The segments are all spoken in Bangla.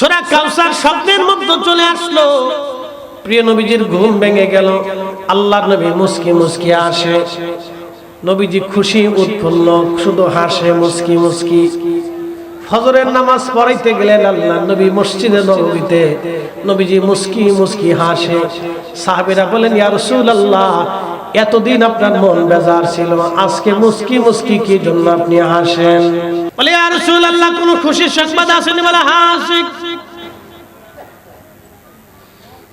সোরা কাউসার স্বপ্নের মধ্যে চলে আসলো। প্রিয় নবীজির ঘুম ভেঙে গেল। আল্লাহ নবী মুসকি মুসকি আসে নবীজি খুশি, উৎফুল্ল, শুধু হাসে, মুসকি মুসকি। ফজরের নামাজ পড়াইতে গেলেন আল্লাহ নবী মসজিদে নবীতে নবীজি মুসকি মুসকি হাসে। সাহাবীরা বলেন, ইয়া রাসূলুল্লাহ, এতদিন আপনার মন বেজার ছিল, আজকে মুসকি মুসকি কি জন্য আপনি হাসেন? বলে, ইয়া রাসূলুল্লাহ, কোনো খুশির সংবাদ আসেনি? বলে হাসি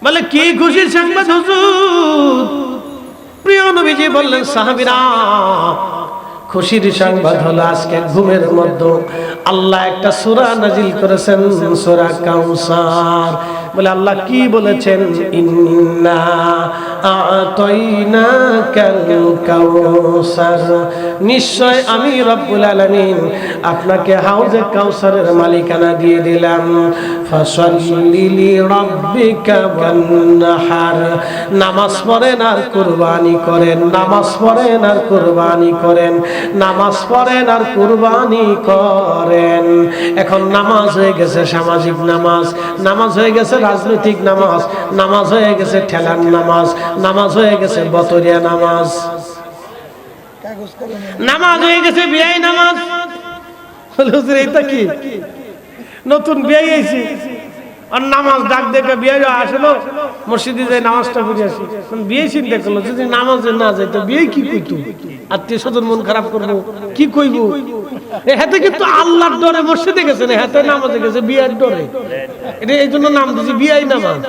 বলে, কি খুশির সংবাদ হুজুর? প্রিয় নবীজি বললেন, সাহাবীরা, খুশির সংবাদ হলো আজকে ঘুমের মধ্যে। আল্লাহ একটা সূরা নাজিল করেছেন, সূরা কাউসার। বলে, আল্লাহ কি বলেছেন? ইন্না আতাইনাকাল কাউসার। নিশ্চয় আমি রব্বুল আলামিন আপনাকে হাউজে কাউসারের মালিকানা দিয়ে দিলাম। নামাজ আর নামাজ আর নামাজ পড়েন আর করেন। এখন নামাজ হয়ে গেছে সামাজিক নামাজ নামাজ হয়ে গেছে রাজনৈতিক নামাজ নামাজ হয়ে গেছে ঠেলার নামাজ নামাজ হয়ে গেছে বতরিয়া নামাজ। নামাজ হয়ে গেছে বিয়াই নামাজ। কি? নতুন বিয়ে আইছি আর নামাজ ডাক দেখে বিয়ে আসলো, মসজিদে যাই নামাজটা পড়ে আসি। বিয়ে চিন্তা করল যদি নামাজে না যাই তো বিয়ে কি কইতো? আত্মীয় স্বজন মন খারাপ করব, কি কইব? হাতে কিন্তু আল্লাহর ডরে মসজিদে গেছে না, হাতে নামাজে গেছে, বিয়ের ডরে। এটা এই জন্য নাম দিয়েছি বিয়াই নামাজ।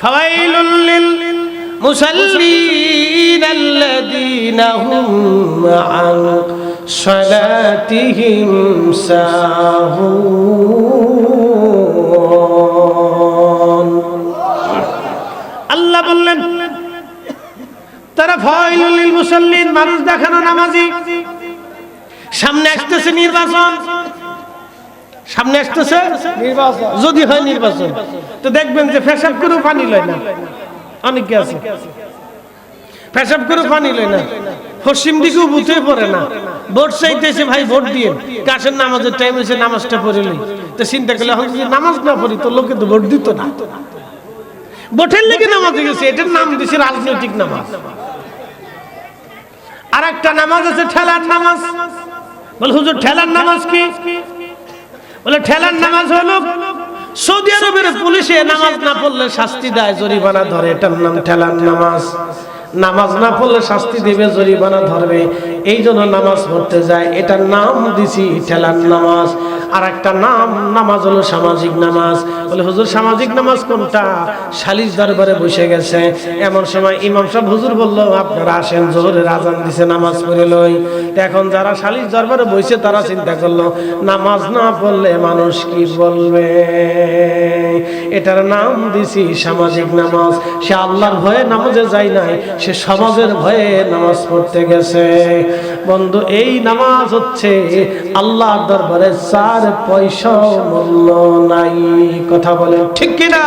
ফাওয়াইলুল লিল মুসাল্লিন আল্লাযীনা হুম আন সালাতিহিম সাহুন আল্লাহ বললেন, তারা লিল মুসাল্লিন, মানুষ দেখানো নামাজি। সামনে আসতেছে নির্বাচন। সামনে আসতেছে নির্বাচন। যদি হয় নির্বাচন। তো দেখবেন যে ফেসাব করেও পানি লয় না। অনেকে আছে। ফেসাব করে পানি লয় না। পশ্চিম দিকেও বুঝে পড়ে না। ভোট চাইতেছে ভাই, ভোট দিয়ে। কাশের নামাজের টাইম হয়েছে নামাজটা পড়ে লই তো চিন্তা করলে, এখন যদি নামাজ না পড়ি, তো লোকে তো ভোট দিত না। ভোটের লেগে নামাজে গেছে, এটার নাম দিছে রাজনৈতিক নামাজ। আর একটা নামাজ আছে, ঠেলার নামাজ। বল, হুজুর, ঠেলার নামাজ কি? বলে, ঠেলার নামাজ হলো সৌদি আরবের পুলিশে নামাজ না পড়লে শাস্তি দেয় জরিমানা ধরে। এটার নাম ঠেলার নামাজ। নামাজ না পড়লে শাস্তি দেবে, জরিমানা ধরবে। এই জন্য নামাজ পড়তে যায়। এটার নাম দিছি, ঠেলার নামাজ। আর একটা নাম, নামাজ হলো সামাজিক নামাজ। বলে, হুজুর, সামাজিক নামাজ কোনটা? সালিশ দরবারে বসে গেছে। এমন সময় ইমাম সাহেব, হুজুর বলল, আপনারা আসেন, জোহরের আজান দিছে, নামাজ পড়ে লই। এখন যারা সালিশ দরবারে বসে, তারা চিন্তা করল, নামাজ না পড়লে মানুষ কি বলবে? এটার নাম দিছি সামাজিক নামাজ। সে আল্লাহর ভয়ে নামাজে যায় নাই, সে সমাজের ভয়ে নামাজ পড়তে গেছে। বন্ধু এই নামাজ হচ্ছে আল্লাহর দরবারে চার পয়সা মূল্য নাই। কথা বলে ঠিক কিনা?